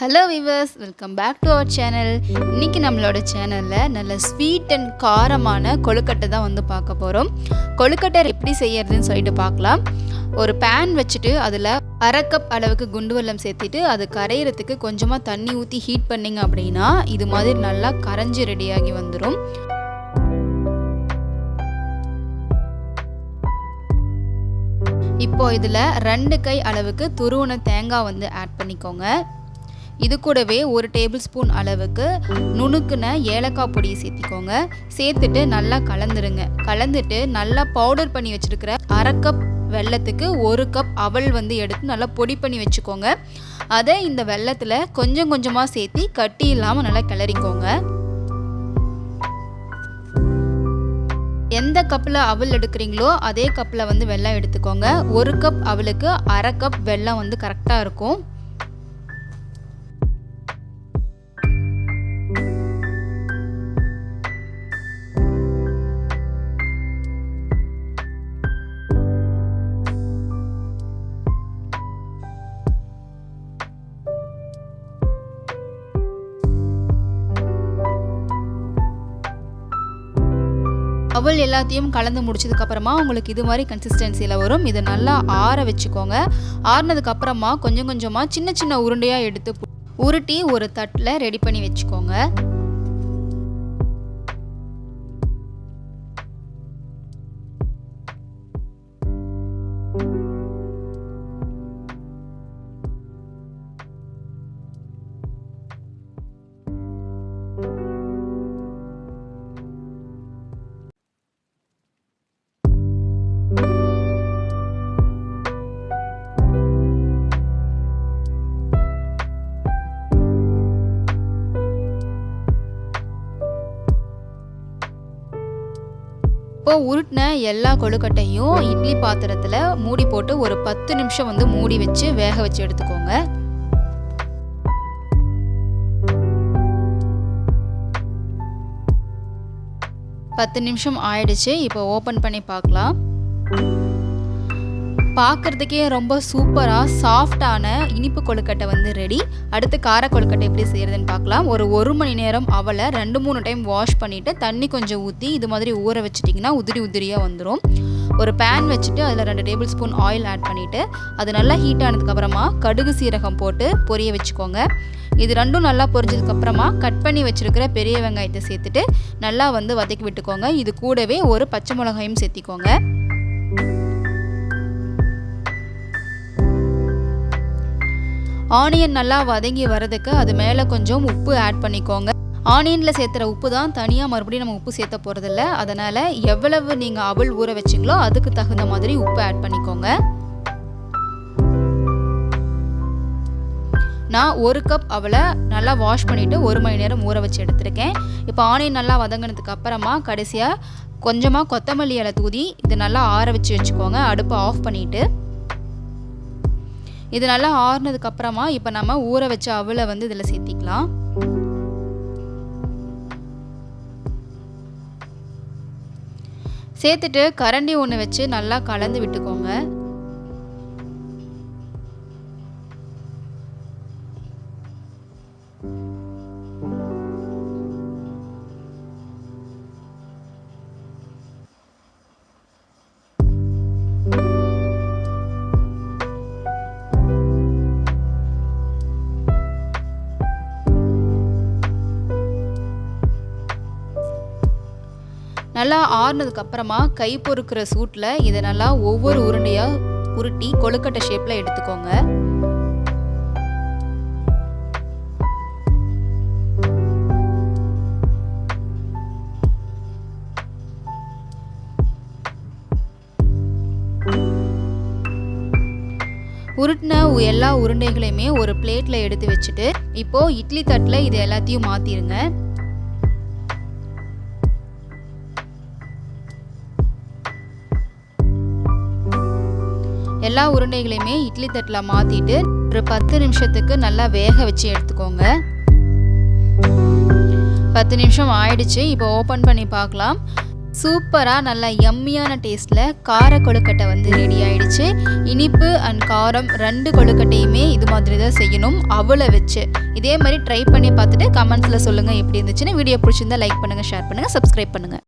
Hello viewers welcome back to our channel இன்றைக்கி நம்மளோட சேனலில் நல்ல ஸ்வீட் அண்ட் காரமான கொழுக்கட்டை தான் வந்து பார்க்க போகிறோம் கொழுக்கட்டை எப்படி செய்யறதுன்னு சொல்லிட்டு பார்க்கலாம். ஒரு பேன் வச்சுட்டு அதில் அரை கப் அளவுக்கு குண்டு வெல்லம் சேர்த்துட்டு அது கரையிறதுக்கு கொஞ்சமாக தண்ணி ஊற்றி ஹீட் பண்ணிங்க அப்படின்னா இது மாதிரி நல்லா கரைஞ்சி ரெடியாகி வந்துடும் இப்போ இதில் ரெண்டு கை அளவுக்கு துருவன தேங்காய் வந்து ஆட் பண்ணிக்கோங்க. இது கூடவே ஒரு டேபிள் ஸ்பூன் அளவுக்கு நுணுக்குன ஏலக்காய் பொடியை சேர்த்திக்கோங்க. சேர்த்துட்டு நல்லா கலந்துருங்க. கலந்துட்டு நல்லா பவுடர் பண்ணி வச்சுருக்கிற அரை கப் வெள்ளத்துக்கு ஒரு கப் அவல் வந்து எடுத்து நல்லா பொடி பண்ணி வச்சுக்கோங்க. அதை இந்த வெள்ளத்தில் கொஞ்சம் கொஞ்சமாக சேர்த்தி கட்டி இல்லாமல் நல்லா கிளறிக்கோங்க. எந்த கப்பில் அவல் எடுக்கிறீங்களோ அதே கப்பில் வந்து வெள்ளம் எடுத்துக்கோங்க. ஒரு கப் அவலுக்கு அரை கப் வெல்லம் வந்து கரெக்டாக இருக்கும். அவள் எல்லாத்தையும் கலந்து முடிச்சதுக்கப்புறமா உங்களுக்கு இது மாதிரி கன்சிஸ்டன்சியில் வரும். இதை நல்லா ஆற வச்சுக்கோங்க. ஆறினதுக்கப்புறமா கொஞ்சம் கொஞ்சமாக சின்ன சின்ன உருண்டையாக எடுத்து உருட்டி ஒரு தட்டில் ரெடி பண்ணி வச்சுக்கோங்க. இப்போ உருட்டின எல்லா கொழுக்கட்டையும் இட்லி பாத்திரத்தில் மூடி போட்டு ஒரு பத்து நிமிஷம் வந்து மூடி வச்சு வேக வச்சு எடுத்துக்கோங்க. பத்து நிமிஷம் ஆயிடுச்சு. இப்போ ஓப்பன் பண்ணி பார்க்கலாம். பார்க்குறதுக்கே ரொம்ப சூப்பராக சாஃப்டான இனிப்பு கொழுக்கட்டை வந்து ரெடி அடுத்து கார கொழுக்கட்டை எப்படி செய்கிறதுன்னு பார்க்கலாம் ஒரு ஒரு மணி நேரம் அவலை ரெண்டு மூணு டைம் வாஷ் பண்ணிவிட்டு தண்ணி கொஞ்சம் ஊற்றி இது மாதிரி ஊற வச்சிட்டிங்கன்னா உதிரி உதிரியாக வந்துடும் ஒரு பேன் வச்சுட்டு அதில் ரெண்டு டேபிள் ஸ்பூன் ஆயில் ஆட் பண்ணிவிட்டு அது நல்லா ஹீட் ஆனதுக்கப்புறமா கடுகு சீரகம் போட்டு பொரிய வச்சுக்கோங்க. இது ரெண்டும் நல்லா பொரிஞ்சதுக்கப்புறமா கட் பண்ணி வச்சுருக்கிற பெரிய வெங்காயத்தை சேர்த்துட்டு நல்லா வந்து வதக்கி விட்டுக்கோங்க. இது கூடவே ஒரு பச்சை மிளகாயும் சேர்த்திக்கோங்க. ஆனியன் நல்லா வதங்கி வரதுக்கு அது மேலே கொஞ்சம் உப்பு ஆட் பண்ணிக்கோங்க. ஆனியனில் சேர்த்துற உப்பு தான் தனியாக மறுபடியும் நம்ம உப்பு சேர்த்த போகிறதில்ல அதனால் எவ்வளவு நீங்கள் அவள் ஊற வச்சிங்களோ அதுக்கு தகுந்த மாதிரி உப்பு ஆட் பண்ணிக்கோங்க. நான் ஒரு கப் அவலை நல்லா வாஷ் பண்ணிவிட்டு ஒரு மணி நேரம் ஊற வச்சு எடுத்திருக்கேன். இப்போ ஆனியன் நல்லா வதங்கினதுக்கு அப்புறமா கடைசியாக கொஞ்சமாக கொத்தமல்லி இலை தூதி இது நல்லா ஆற வச்சு வச்சுக்கோங்க. அடுப்பை ஆஃப் பண்ணிவிட்டு இது நல்லா ஆறுனதுக்கு அப்புறமா இப்போ நம்ம ஊற வச்ச அவலை வந்து இதில் சேர்த்திக்கலாம். சேர்த்துட்டு கரண்டி ஒன்று வச்சு நல்லா கலந்து விட்டுக்கோங்க. நல்லா ஆறுனதுக்கு அப்புறமா கை பொறுக்கிற சூட்டில் இதை நல்லா ஒவ்வொரு உருண்டையாக உருட்டி கொழுக்கட்டை ஷேப்பில் எடுத்துக்கோங்க. உருட்டின எல்லா உருண்டைகளையுமே ஒரு பிளேட்டில் எடுத்து வச்சுட்டு இப்போது இட்லி தட்டில் இது எல்லாத்தையும் மாற்றிடுங்க எல்லா உருண்டைகளையுமே இட்லி தட்டில் மாற்றிட்டு ஒரு பத்து நிமிஷத்துக்கு நல்லா வேக வச்சு எடுத்துக்கோங்க. பத்து நிமிஷம் ஆயிடுச்சு. இப்போ ஓப்பன் பண்ணி பார்க்கலாம். சூப்பராக நல்லா எம்மியான டேஸ்ட்டில் கார கொழுக்கட்டை வந்து ரெடி ஆயிடுச்சு. இனிப்பு அண்ட் காரம் ரெண்டு கொழுக்கட்டையுமே இது மாதிரி தான் செய்யணும் அவளை வச்சு. இதே மாதிரி ட்ரை பண்ணி பார்த்துட்டு கமெண்ட்ஸில் சொல்லுங்கள் எப்படி இருந்துச்சுன்னு. வீடியோ பிடிச்சிருந்தா லைக் பண்ணுங்கள் ஷேர் பண்ணுங்கள் சப்ஸ்கிரைப் பண்ணுங்கள்